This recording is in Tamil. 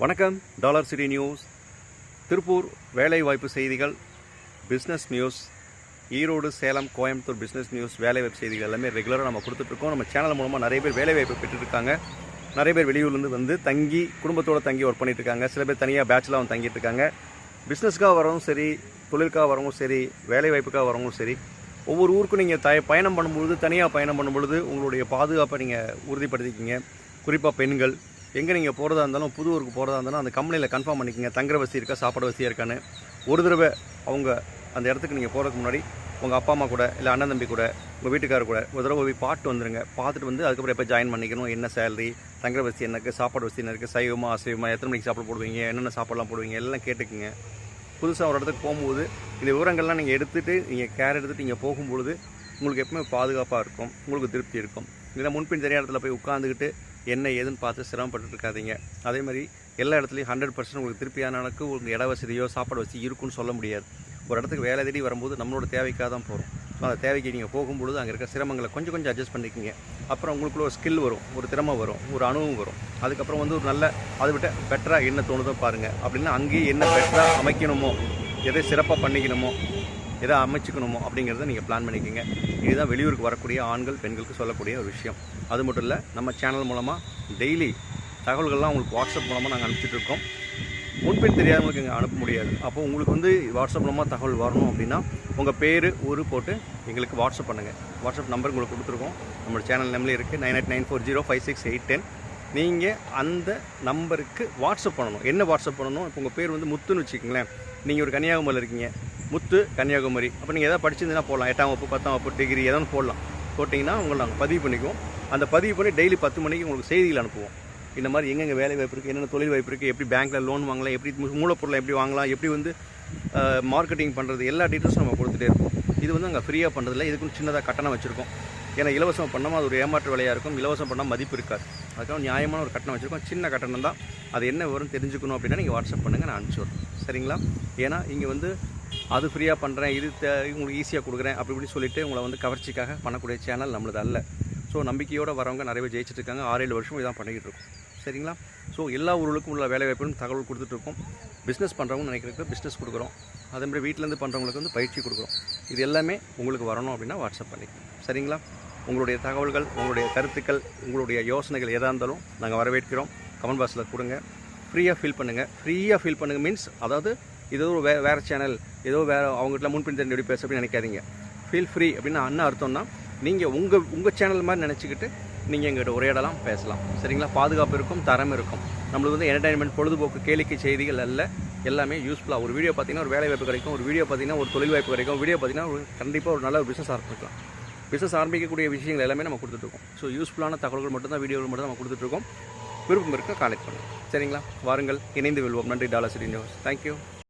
வணக்கம் டாலர் சிட்டி நியூஸ். திருப்பூர் வேலைவாய்ப்பு செய்திகள் business news Erode Salem Coimbatore business news வேலைவாய்ப்பு செய்திகள் எல்லாமே ரெகுலராக நம்ம கொடுத்துட்ருக்கோம். நம்ம சேனல் மூலமாக நிறைய பேர் வேலைவாய்ப்பு பெற்றுருக்காங்க நிறைய பேர் வெளியூர்லேருந்து வந்து தங்கி குடும்பத்தோடு தங்கி ஒர்க் பண்ணிகிட்ருக்காங்க இருக்காங்க சில பேர் தனியாக பேச்சுலர் வந்து தங்கிட்டு இருக்காங்க பிஸ்னஸ்க்காக வரவும் சரி தொழிலுக்காக வரவும் சரி வேலைவாய்ப்புக்காக வரவும் சரி ஒவ்வொரு ஊருக்கும் நீங்கள் த பயணம் பண்ணும்பொழுது தனியாக பயணம் பண்ணும்பொழுது உங்களுடைய பாதுகாப்பை நீங்கள் உறுதிப்படுத்திக்கிங்க. குறிப்பாக பெண்கள் எங்கே நீங்கள் போகிறதா இருந்தாலும் புது ஊருக்கு போகிறதா இருந்தாலும் அந்த கம்பெனியில் கன்ஃபார்ம் பண்ணிக்கங்க. தங்குற வசதி இருக்கா சாப்பாடு வசதியாக இருக்கான்னு. ஒரு தடவை அவங்க அந்த இடத்துக்கு நீங்கள் போகிறதுக்கு முன்னாடி உங்கள் அப்பா அம்மா கூட இல்லை அண்ணன் தம்பி கூட உங்கள் வீட்டுக்காரர் கூட ஒரு தடவை போய் பார்த்து வந்துருங்க. பார்த்துட்டு வந்து அதுக்கப்புறம் எப்போ ஜாயின் பண்ணிக்கணும் என்ன சேலரி தங்குற வசதி என்ன இருக்குது சாப்பாடு வசதி என்ன இருக்குது சைவமா அசைவமா எத்தனை மணிக்கு சாப்பாடு போடுவீங்க என்னென்ன சாப்பாடுலாம் போடுவீங்க எல்லாம் கேட்டுக்குங்க. புதுசாக ஒரு இடத்துக்கு போகும்போது இந்த விவரங்கள்லாம் நீங்கள் எடுத்துகிட்டு நீங்கள் கேர் எடுத்துகிட்டு நீங்கள் போகும்பொழுது உங்களுக்கு எப்பவுமே பாதுகாப்பாக இருக்கும் உங்களுக்கு திருப்தி இருக்கும். இல்லை முன்பின் தெரியாத இடத்துல போய் உட்காந்துக்கிட்டு என்ன ஏதுன்னு பார்த்து சிரமப்பட்டு இருக்காதீங்க அதே மாதிரி எல்லா இடத்துலையும் ஹண்ட்ரட் பர்சன்ட் உங்களுக்கு திருப்பியான அளவுக்கு உங்களுக்கு இட வசதியோ சாப்பாடு வசதி இருக்குன்னு சொல்ல முடியாது. ஒரு இடத்துக்கு வேலை தேடி வரும்போது நம்மளோட தேவைக்காக தான் போகிறோம் ஸோ அந்த தேவைக்கு நீங்கள் போகும்பொழுது அங்கே இருக்க சிரமங்களை கொஞ்சம் கொஞ்சம் அட்ஜஸ்ட் பண்ணிக்கோங்க. அப்புறம் உங்களுக்குள்ள ஒரு ஸ்கில் வரும் ஒரு திறமை வரும் ஒரு அனுபவம் வரும். அதுக்கப்புறம் வந்து ஒரு நல்ல அதை விட்ட பெட்டராக என்ன தோணுதோ பாருங்கள் அப்படின்னா அங்கேயே என்ன பெட்டராக அமைக்கணுமோ எதை சிறப்பாக பண்ணிக்கணுமோ எதை அமைச்சுக்கணுமோ அப்படிங்கிறத நீங்கள் பிளான் பண்ணிக்கோங்க. இதுதான் வெளியூருக்கு வரக்கூடிய ஆண்கள் பெண்களுக்கு சொல்லக்கூடிய ஒரு விஷயம். அது மட்டும் இல்லை நம்ம சேனல் மூலமாக டெய்லி தகவல்கள்லாம் உங்களுக்கு வாட்ஸ்அப் மூலமாக நாங்கள் அனுப்பிச்சிட்ருக்கோம் முன்பின் தெரியாதவங்களுக்கு இங்கே அனுப்ப முடியாது. அப்போ உங்களுக்கு வந்து வாட்ஸ்அப் மூலமாக தகவல் வரணும் அப்படின்னா உங்கள் பேர் ஊர் போட்டு எங்களுக்கு வாட்ஸ்அப் பண்ணுங்கள் வாட்ஸ்அப் நம்பர் உங்களுக்கு கொடுத்துருக்கோம். நம்மளோட சேனல் நம்பர் இருக்குது nine eight nine four zero five six eight ten. நீங்கள் அந்த நம்பருக்கு வாட்ஸ்அப் பண்ணணும். என்ன வாட்ஸ்அப் பண்ணணும்? இப்போ உங்கள் பேர் வந்து முத்துன்னு வச்சுக்கோங்களேன். நீங்கள் ஒரு கன்னியாகுமரியில் இருக்கீங்க. முத்து கன்னியாகுமரி. அப்போ நீங்கள் எதாவது படிச்சிருந்தீங்கன்னா போடலாம். எட்டாம் வகுப்பு பத்தாம் வகுப்பு டிகிரி எதாவது போடலாம். போட்டிங்கன்னா உங்களை நாங்கள் பதிவு பண்ணிக்குவோம். அந்த பதிவு பண்ணி டெய்லி பத்து மணிக்கு உங்களுக்கு செய்திகள் அனுப்புவோம். இந்த மாதிரி எங்கெங்கே வேலை வாய்ப்பு இருக்குது என்னென்ன தொழில் வாய்ப்பு இருக்குது எப்படி பேங்க்கில் லோன் வாங்கலாம் எப்படி மூலப்பொருளை எப்படி வாங்கலாம் எப்படி வந்து மார்க்கெட்டிங் பண்ணுறது எல்லா டீட்டெயில்ஸும் நம்ம கொடுத்துட்டே இருக்கோம். இது வந்து அங்கே ஃப்ரீயாக பண்ணுறதில்ல இதுக்கு சின்னதாக கட்டணம் வச்சுருக்கோம். ஏன்னா இலவசம் பண்ணாமல் அது ஒரு ஏமாற்று விலையாக இருக்கும். இலவசம் பண்ணால் மதிப்பு இருக்காது. அதுக்காக நியாயமான ஒரு கட்டணம் வச்சுருக்கோம். சின்ன கட்டணம் தான். அது என்ன வரும் தெரிஞ்சுக்கணும் அப்படின்னா நீங்கள் வாட்ஸ்அப் பண்ணுங்கள் நான் அனுப்பிச்சி விட்றேன். சரிங்களா? ஏன்னா இங்கே வந்து அது ஃப்ரீயாக பண்ணுறேன் இது உங்களுக்கு ஈஸியாக கொடுக்குறேன் அப்படி இப்படின்னு சொல்லிட்டு உங்களை வந்து கவர்ச்சிக்காக பண்ணக்கூடிய சேனல் நம்மளது அல்ல. ஸோ நம்பிக்கையோடு வரவங்க நிறைய பேர் ஜெயிச்சிட்டு இருக்காங்க. ஆறு ஏழு வருஷம் இதான் பண்ணிக்கிட்டு இருக்கோம். சரிங்களா? ஸோ எல்லா ஊர்களுக்கும் உள்ள வேலை வாய்ப்புகளும் தகவல் கொடுத்துட்ருக்கோம் பிஸ்னஸ் பண்ணுறவங்க நினைக்கிறதுக்கு பிஸ்னஸ் கொடுக்குறோம். அதே மாதிரி வீட்டிலேருந்து பண்ணுறவங்களுக்கு வந்து பயிற்சி கொடுக்குறோம். இது எல்லாமே உங்களுக்கு வரணும் அப்படின்னா வாட்ஸ்அப் பண்ணி. சரிங்களா? உங்களுடைய தகவல்கள் உங்களுடைய கருத்துக்கள் உங்களுடைய யோசனைகள் எதாக இருந்தாலும் நாங்கள் வரவேற்கிறோம். கமெண்ட் பாக்ஸில் கொடுங்க. ஃப்ரீயாக ஃபீல் பண்ணுங்கள் ஃப்ரீயாக ஃபீல் பண்ணுங்கள் மீன்ஸ் அதாவது இது ஒரு வே வேறு சேனல் ஏதோ வேறு அவங்ககிட்ட முன்பின் தெரிஞ்சு பேச அப்படின்னு நினைக்காதீங்க. ஃபீல் ஃப்ரீ அப்படின்னு என்ன அர்த்தம்னா நீங்கள் உங்கள் உங்கள் சேனல் மாதிரி நினச்சிக்கிட்டு நீங்கள் எங்கிட்ட உரையாடலாம் பேசலாம். சரிங்களா? பாதுகாப்பு இருக்கும் தரம் இருக்கும். நம்மளுக்கு வந்து என்டர்டைன்மெண்ட் பொழுதுபோக்கு கேளிக்கை செய்திகள் அல்ல. எல்லாமே யூஸ்ஃபுல்லாக ஒரு வீடியோ பார்த்தீங்கன்னா ஒரு வேலை வாய்ப்பு கிடைக்கும். ஒரு வீடியோ பார்த்தீங்கன்னா ஒரு தொழில் வாய்ப்பு கிடைக்கும். வீடியோ பார்த்தீங்கன்னா ஒரு கண்டிப்பாக ஒரு நல்ல ஒரு பிஸ்னஸ் ஆரம்பிக்கலாம். பிஸ்னஸ் ஆரம்பிக்கக்கூடிய விஷயங்கள் எல்லாமே நம்ம கொடுத்துட்ருக்கோம் ஸோ யூஸ்ஃபுல்லான தகவல்கள் மட்டும்தான் வீடியோவில் மட்டும் நம்ம கொடுத்துட்ருக்கோம் விருப்பம் இருக்க கான்டெக்ட் பண்ணுங்கள் சரிங்களா? வாருங்கள் இணைந்து வெல்வோம். நன்றி டாலர் சிட்டி நியூஸ். தேங்க்யூ